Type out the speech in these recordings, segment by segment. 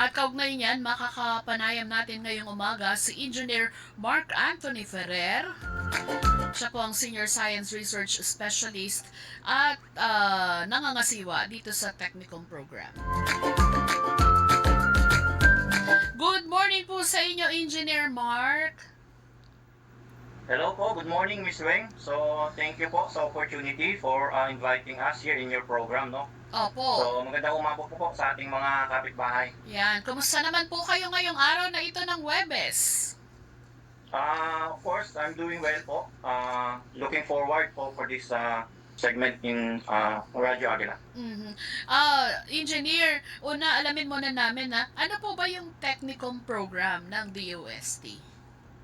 At kaugnay niyan, makakapanayam natin ngayong umaga si Engineer Mark Anthony Ferrer. Siya po ang Senior Science Research Specialist at ah, nangangasiwa dito sa Technicum Program. Good morning po sa inyo, Engineer Mark. Hello po, good morning Miss Weng. So, thank you po sa opportunity for uh, inviting us here in your program, no? Opo. So, magandang umaga po po sa ating mga kapitbahay. Yan. Kumusta naman po kayo ngayong araw na ito ng Webes? Uh, of course, I'm doing well po. Uh, looking forward po for this uh, segment in uh, Radio Agila. Mhm. Ah, engineer, una alamin muna namin na ano po ba yung technicum program ng DOST?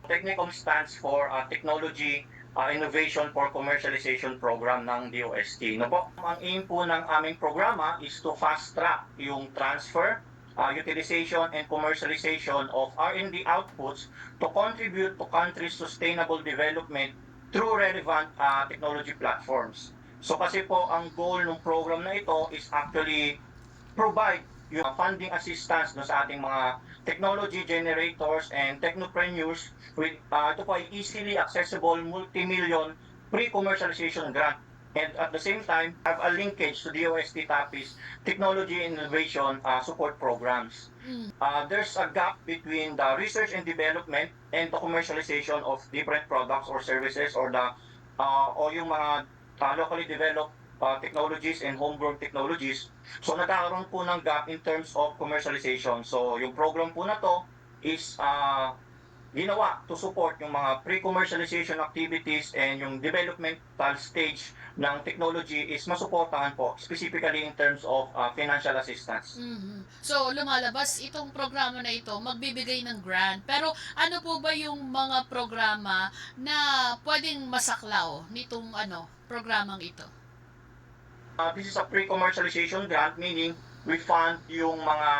Technicum stands for uh, Technology uh, Innovation for Commercialization Program ng DOST. No po, ang aim po ng aming programa is to fast track yung transfer, uh, utilization, and commercialization of R&D outputs to contribute to countries' sustainable development through relevant uh, technology platforms. So kasi po ang goal ng program na ito is actually provide yung funding assistance no, sa ating mga technology generators and technopreneurs with uh, ito po ay easily accessible multi-million pre-commercialization grant and at the same time have a linkage to DOST TAPIS technology innovation uh, support programs. Mm. Uh, there's a gap between the research and development and the commercialization of different products or services or the uh, o yung mga uh, locally developed uh, technologies and homegrown technologies. So nagkakaroon po ng gap in terms of commercialization. So yung program po na to is uh, ginawa to support yung mga pre-commercialization activities and yung developmental stage ng technology is masuportahan po specifically in terms of uh, financial assistance. Mhm. So, lumalabas itong programa na ito, magbibigay ng grant. Pero ano po ba yung mga programa na pwedeng masaklaw nitong ano, programang ito? Uh, this is a pre-commercialization grant, meaning we fund yung mga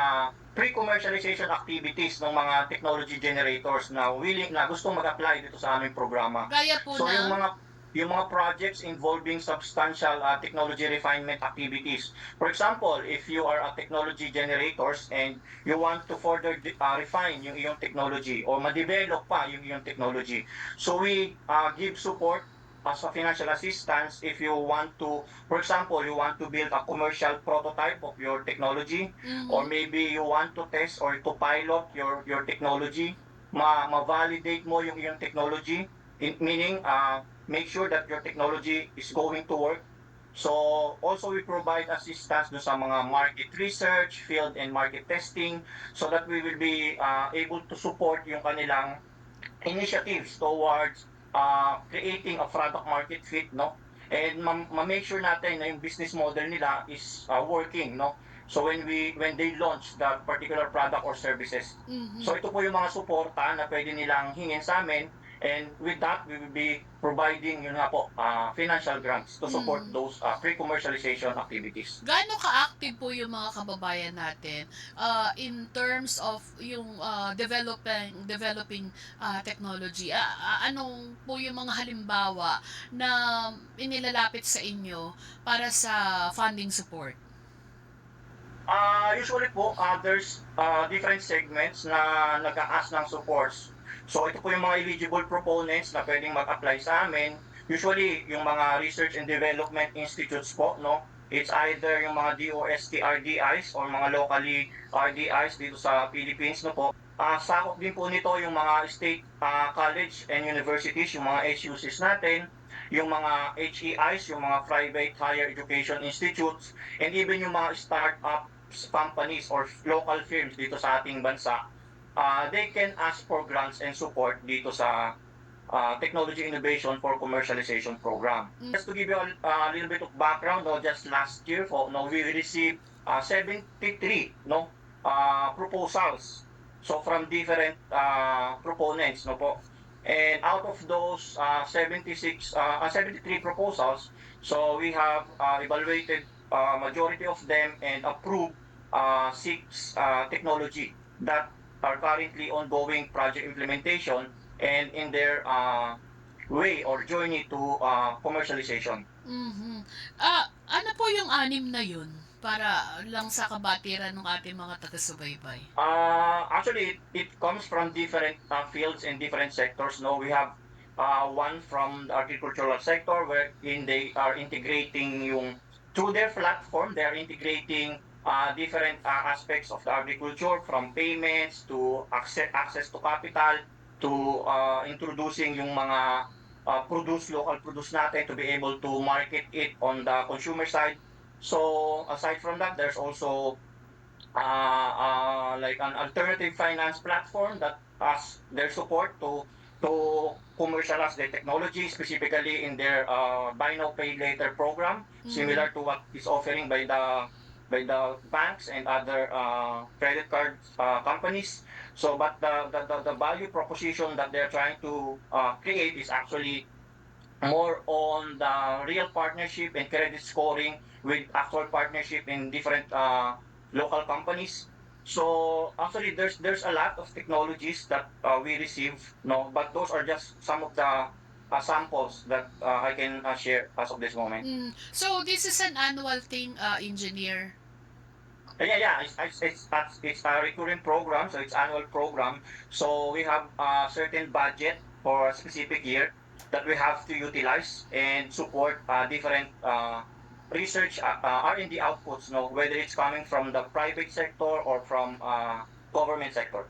pre-commercialization activities ng mga technology generators na willing na gustong mag-apply dito sa aming programa. Gaya po So yung na mga yung mga projects involving substantial uh, technology refinement activities. For example, if you are a technology generators and you want to further uh, refine yung iyong technology or ma-develop pa yung iyong technology. So we uh, give support as a financial assistance if you want to, for example, you want to build a commercial prototype of your technology Mhm. or maybe you want to test or to pilot your your technology ma ma-validate mo yung iyong technology in, meaning uh, make sure that your technology is going to work so also we provide assistance do sa mga market research field and market testing so that we will be uh, able to support yung kanilang initiatives towards uh, creating a product market fit no and ma- ma-make sure natin na yung business model nila is uh, working no So when we when they launch that particular product or services. Mhm. So ito po yung mga suporta na pwede nilang hingin sa amin and with that we will be providing yun nga po uh, financial grants to support Mm. those uh, pre-commercialization activities. Gaano ka-active po yung mga kababayan natin uh, in terms of yung uh, developing developing uh, technology? Ah, anong po yung mga halimbawa na inilalapit sa inyo para sa funding support? Uh, usually po, uh, there's uh, different segments na nag-a-ask ng supports. So ito po yung mga eligible proponents na pwedeng mag-apply sa amin. Usually, yung mga research and development institutes po, no? It's either yung mga DOST RDIs or mga locally RDIs dito sa Philippines, no po. Uh, sakop din po nito yung mga state uh, college and universities, yung mga SUCs natin, yung mga HEIs, yung mga private higher education institutes, and even yung mga startup companies or local firms dito sa ating bansa, uh, they can ask for grants and support dito sa uh, Technology Innovation for Commercialization Program. Mm. Just to give you a, a little bit of background, no, just last year po, no, we received uh, 73 no, uh, proposals so from different uh, proponents no po. And out of those uh, 76 uh, uh, 73 proposals, so we have uh, evaluated uh, majority of them and approved uh, six uh, technology that are currently ongoing project implementation and in their uh, way or journey to uh, commercialization. Mhm. Ah, ano po yung anim na yun? Para lang sa kabatiran ng ating mga taga-subaybay. Uh, actually, it, it comes from different uh, fields and different sectors. No, we have uh, one from the agricultural sector wherein they are integrating yung through their platform. They are integrating uh, different uh, aspects of the agriculture from payments to access, access to capital to uh, introducing yung mga uh, produce local produce natin to be able to market it on the consumer side. So aside from that, there's also uh, uh, like an alternative finance platform that has their support to to commercialize their technology, specifically in their uh, buy now pay later program, Mhm. similar to what is offering by the by the banks and other uh, credit card uh, companies. So, but the, the, the, value proposition that they're trying to uh, create is actually more on the real partnership and credit scoring with actual partnership in different uh, local companies. So actually, there's there's a lot of technologies that uh, we receive, no, but those are just some of the uh, samples that uh, I can uh, share as of this moment. Mm. So, this is an annual thing, uh, engineer. Uh, Yeah, yeah, it's, it's, it's, it's, it's a recurring program, so it's annual program. So we have a certain budget for a specific year that we have to utilize and support uh, different uh, research uh, uh, R&D outputs, no, whether it's coming from the private sector or from uh, government sector.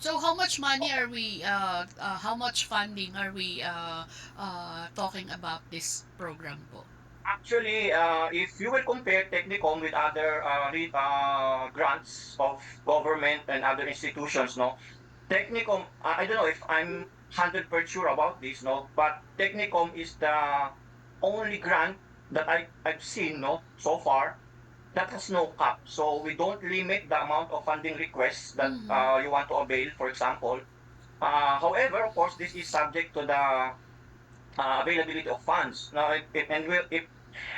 So, how much money are we, uh, uh, how much funding are we uh, uh, talking about this program po? Actually, uh, if you will compare Technicom with other uh, uh, grants of government and other institutions, no, Technicom, I I don't know if I'm 100% sure about this, no, but Technicom is the only grant that I, I've seen, no, so far that has no cap. So we don't limit the amount of funding requests that Mhm. uh, you want to avail, for example. Uh, however, of course, this is subject to the uh, availability of funds. Now, if, if, and, we, if,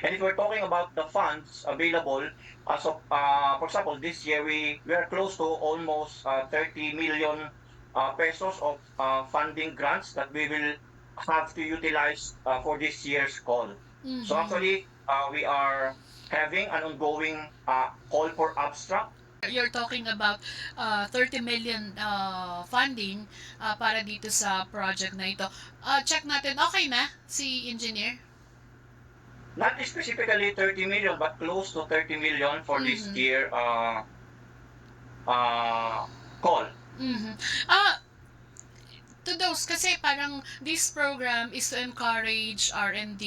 and if we're talking about the funds available, as of, uh, for example, this year we, we are close to almost uh, 30 million uh, pesos of uh, funding grants that we will have to utilize uh, for this year's call. Mhm. So actually, uh, we are having an ongoing uh, call for abstract You're talking about uh, 30 million uh, funding uh, para dito sa project na ito. Uh, check natin, okay na si engineer? not specifically 30 million but close to 30 million for this Mhm. year uh, uh, call. Mhm. Ah, to those, kasi parang this program is to encourage R&D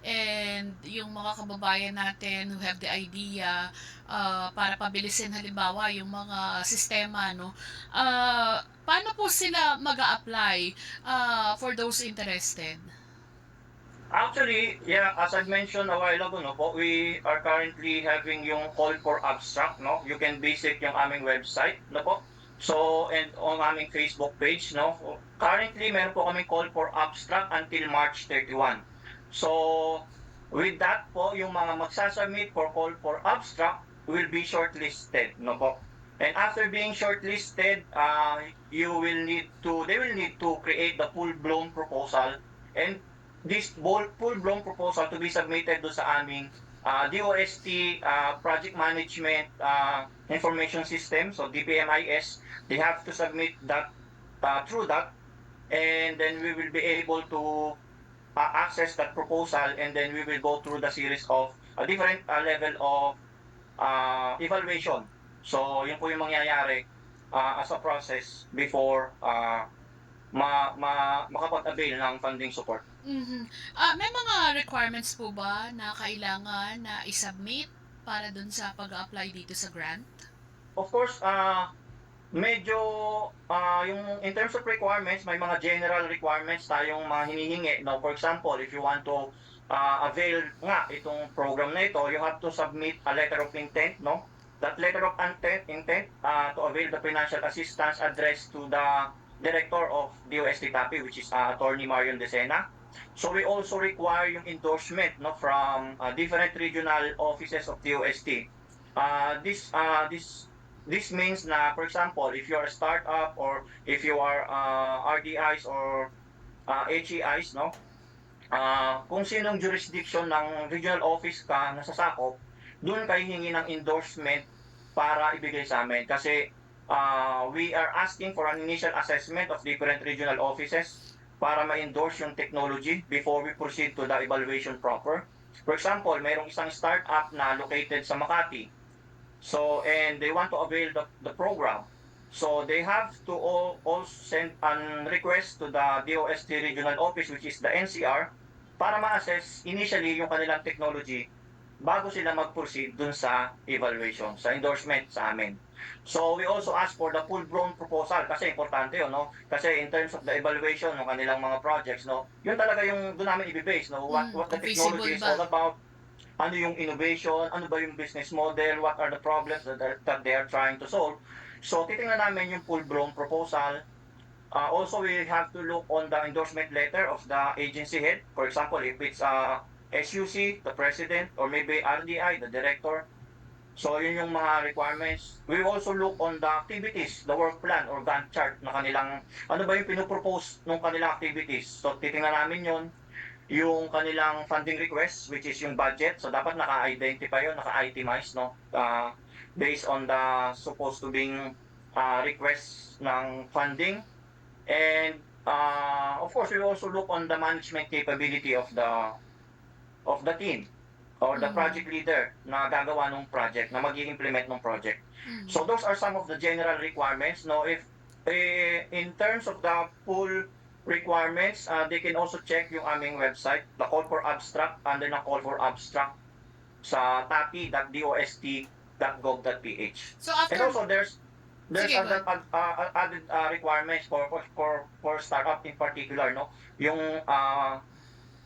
and yung mga kababayan natin who have the idea uh, para pabilisin halimbawa yung mga sistema, no? Ah, paano po sila mag apply uh, for those interested? Actually, yeah, as I mentioned a while ago, no, po, we are currently having yung call for abstract, no? You can visit yung aming website, no po? So, and on aming Facebook page, no? Currently, meron po kaming call for abstract until March 31. So, with that po, yung mga magsasubmit for call for abstract will be shortlisted, no po? And after being shortlisted, uh, you will need to, they will need to create the full-blown proposal and this full- full-blown proposal to be submitted do sa aming uh, DOST uh, Project Management uh, Information System, so DPMIS. They have to submit that uh, through that, and then we will be able to uh, access that proposal, and then we will go through the series of a different uh, level of uh, evaluation. So, yun po yung mangyayari uh, as a process before uh, ma, ma, makapag-avail ng funding support. Mhm. Ah, may mga requirements po ba na kailangan na i-submit para dun sa pag-apply dito sa grant? Of course, uh, medyo uh, yung in terms of requirements, may mga general requirements tayong mga hinihingi. No, for example, if you want to uh, avail nga itong program na ito, you have to submit a letter of intent, no? That letter of intent, intent uh, to avail the financial assistance addressed to the director of DOST TAPI, which is uh, Attorney Marion Decena. So we also require yung endorsement no from uh, different regional offices of DOST. Uh, this uh, this this means na for example if you are a startup or if you are uh, RDIs or uh, HEIs no uh, kung sinong jurisdiction ng regional office ka nasasakop doon kayo hingi ng endorsement para ibigay sa amin. Kasi uh, we are asking for an initial assessment of different regional offices para ma-endorse yung technology before we proceed to the evaluation proper. For example, mayroong isang startup na located sa Makati. So, and they want to avail the, the program. So, they have to all, also send an request to the DOST regional office, which is the NCR, para ma-assess initially yung kanilang technology bago sila mag-proceed dun sa evaluation, sa endorsement sa amin. So we also ask for the full-blown proposal kasi importante yun, no? Kasi in terms of the evaluation ng kanilang mga projects, no? Yun talaga yung doon namin i-base, no? What, Mm, what the technology is all about, ano yung innovation, ano ba yung business model, what are the problems that, are, that they are trying to solve. So titingnan namin yung full-blown proposal. Uh, also, we have to look on the endorsement letter of the agency head. For example, if it's uh, SUC, the president, or maybe RDI, the director. So, yun yung mga requirements. We also look on the activities, the work plan or Gantt chart na kanilang, ano ba yung pinopropose ng kanilang activities. So, titingnan namin yun. Yung kanilang funding request, which is yung budget. So, dapat naka-identify yun, naka-itemize, no? Uh, based on the supposed to being uh, requests ng funding. And, uh, of course, we also look on the management capability of the of the team or the Mhm. project leader na gagawa ng project, na mag implement ng project. Mm. So those are some of the general requirements. No, if eh, in terms of the full requirements, uh, they can also check yung aming website, the call for abstract, under na call for abstract sa tapi.dost.gov.ph. So And after also there's there's Sige, other uh, uh, added uh, requirements for, for for for startup in particular, no? Yung uh,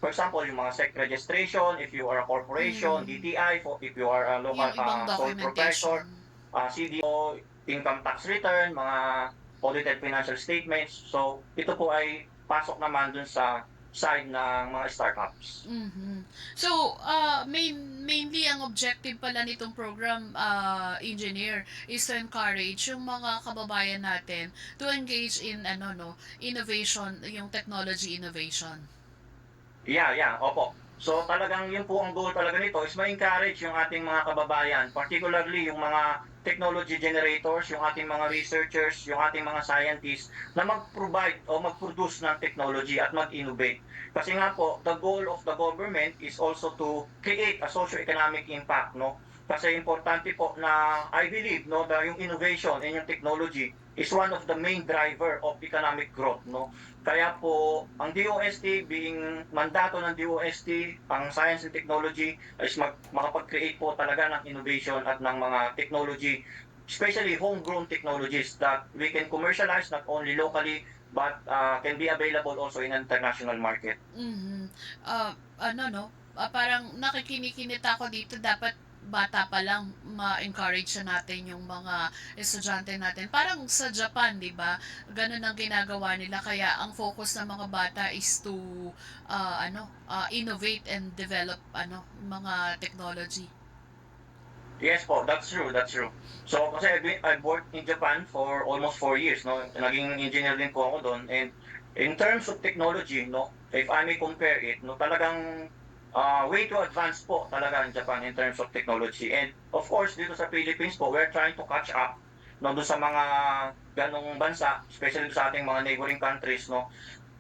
for example, yung mga SEC registration, if you are a corporation, Mm. DTI, for, if you are a local uh, sole proprietor, uh, CDO, income tax return, mga audited financial statements. So, ito po ay pasok naman dun sa side ng mga startups. Mhm. So, uh, main, mainly ang objective pala nitong program, uh, engineer, is to encourage yung mga kababayan natin to engage in ano no, innovation, yung technology innovation. Yeah, yeah, opo. So talagang yun po ang goal talaga nito is ma-encourage yung ating mga kababayan, particularly yung mga technology generators, yung ating mga researchers, yung ating mga scientists na mag-provide o mag-produce ng technology at mag-innovate. Kasi nga po, the goal of the government is also to create a socio-economic impact, no? Kasi importante po na I believe no, that yung innovation and yung technology is one of the main driver of economic growth, no? Kaya po, ang DOST being mandato ng DOST, ang science and technology is mag, makapag-create po talaga ng innovation at ng mga technology, especially homegrown technologies that we can commercialize not only locally but uh, can be available also in international market. Mhm. Uh, ano no, ah, parang nakikinikinita ko dito dapat bata pa lang ma-encourage na natin yung mga estudyante natin. Parang sa Japan, 'di ba? Ganun ang ginagawa nila kaya ang focus ng mga bata is to ah, ano, ah, innovate and develop ano, mga technology. Yes po, that's true, that's true. So, kasi I've, been, I've worked in Japan for almost four years, no? Naging engineer din po ako doon. And in terms of technology, no? If I may compare it, no? Talagang uh, way to advance po talaga in Japan in terms of technology. And of course, dito sa Philippines po, we're trying to catch up no, doon sa mga ganong bansa, especially sa ating mga neighboring countries, no?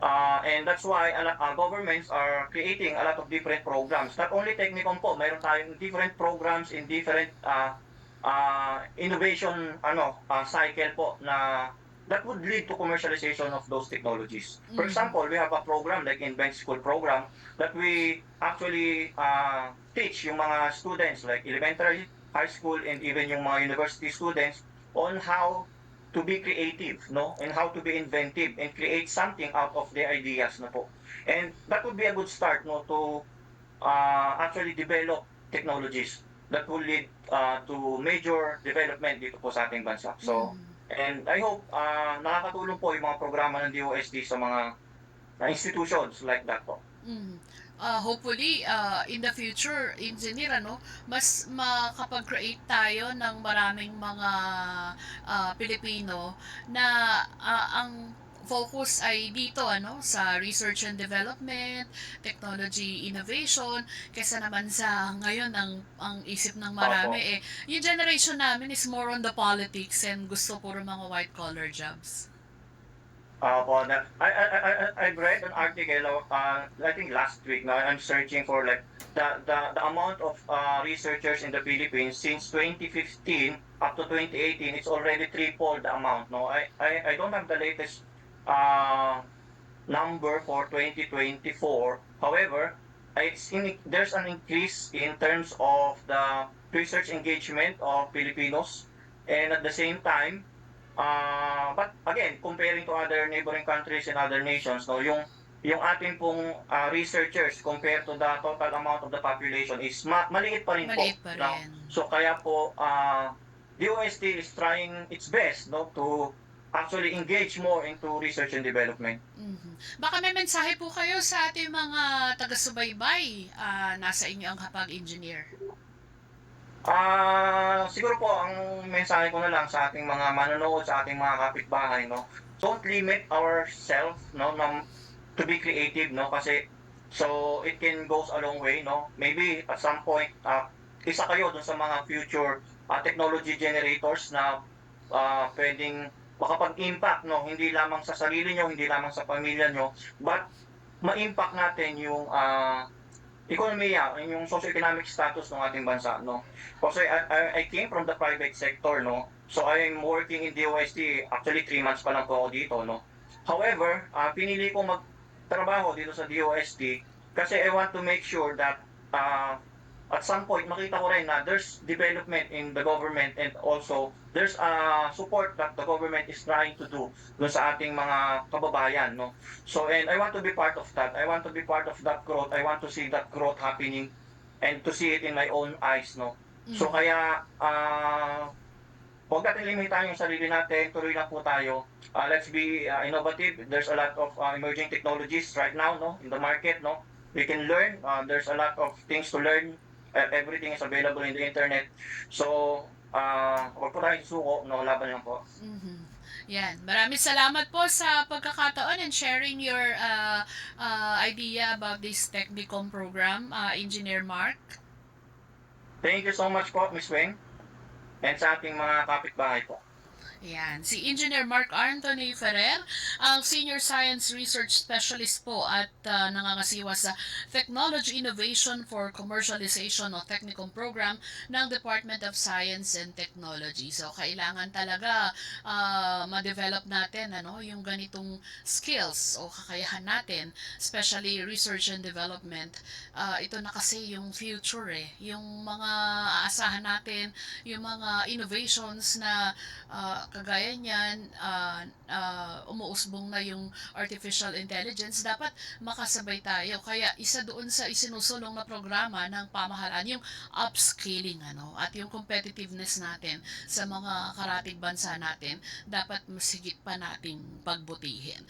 Uh, and that's why lot, uh, governments are creating a lot of different programs. Not only Technicom po, mayroon tayong different programs in different uh, uh, innovation ano uh, cycle po na that would lead to commercialization of those technologies. For Mhm. example, we have a program like Invent School program that we actually uh, teach yung mga students like elementary, high school, and even yung mga university students on how to be creative, no? And how to be inventive and create something out of their ideas, no po. And that would be a good start, no, to uh, actually develop technologies that will lead uh, to major development dito po sa ating bansa. So, Mhm. And I hope uh, nakakatulong po yung mga programa ng DOST sa mga uh, institutions like that po. Mm. Ah, hopefully uh, in the future engineer ano mas makapag-create tayo ng maraming mga ah, Pilipino na ah, ang focus ay dito ano sa research and development, technology innovation kaysa naman sa ngayon ang ang isip ng marami eh yung generation namin is more on the politics and gusto puro mga white collar jobs. Opo, na, I, I, I, I- read an article, uh, I think last week, now I'm searching for like the, the, the amount of uh, researchers in the Philippines since 2015 up to 2018, it's already tripled the amount. No, I, I, I don't have the latest uh, number for 2024. However, it's in, there's an increase in terms of the research engagement of Filipinos, and at the same time, Uh, but again, comparing to other neighboring countries and other nations, no, yung yung ating pong uh, researchers compared to the total amount of the population is ma- maliit pa rin Maliit po. pa no? rin. So kaya po uh, DOST is trying its best no to actually engage more into research and development. Mhm. Baka may mensahe po kayo sa ating mga taga-subaybay ah, nasa inyo ang kapag-engineer. Ah, siguro po ang mensahe ko na lang sa ating mga manonood, sa ating mga kapitbahay, no. Don't limit ourselves, no, na, to be creative, no, kasi so it can goes a long way, no. Maybe at some point ah, isa kayo dun sa mga future ah, technology generators na ah, pwedeng makapag-impact, no, hindi lamang sa sarili nyo, hindi lamang sa pamilya nyo, but ma-impact natin yung ah, ekonomiya, yung socio-economic status ng ating bansa, no. Kasi I, I, came from the private sector, no. So I'm working in DOST, actually 3 months pa lang po ako dito, no. However, ah, pinili ko magtrabaho dito sa DOST kasi I want to make sure that ah, at some point makita ko rin na there's development in the government and also there's a support that the government is trying to do dun sa ating mga kababayan, no. So and I want to be part of that. I want to be part of that growth. I want to see that growth happening and to see it in my own eyes, no. So Mhm. kaya ah huwag natin limitahan yung sarili natin, tuloy lang po tayo. Ah, let's be ah, innovative. There's a lot of ah, emerging technologies right now no in the market no. We can learn. Ah, there's a lot of things to learn. Eh, everything is available in the internet. So ah huwag po tayong susuko, no, laban lang po. Mhm. Yan. Maraming salamat po sa pagkakataon and sharing your uh, uh, idea about this Technicom program, uh, Engineer Mark. Thank you so much po, Miss Weng. And sa ating mga kapitbahay po. Yan. Si Engineer Mark Anthony Ferrer, ang Senior Science Research Specialist po at uh, nangangasiwa sa Technology Innovation for Commercialization o Technicum Program ng Department of Science and Technology. So, kailangan talaga uh, ma-develop natin ano, yung ganitong skills o kakayahan natin, especially research and development. Uh, ito na kasi yung future eh. Yung mga aasahan natin, yung mga innovations na ah, kagaya niyan, ah, ah, umuusbong na yung artificial intelligence, dapat makasabay tayo. Kaya isa doon sa isinusulong na programa ng pamahalaan, yung upscaling ano, at yung competitiveness natin sa mga karatig bansa natin, dapat mas higit pa nating pagbutihin.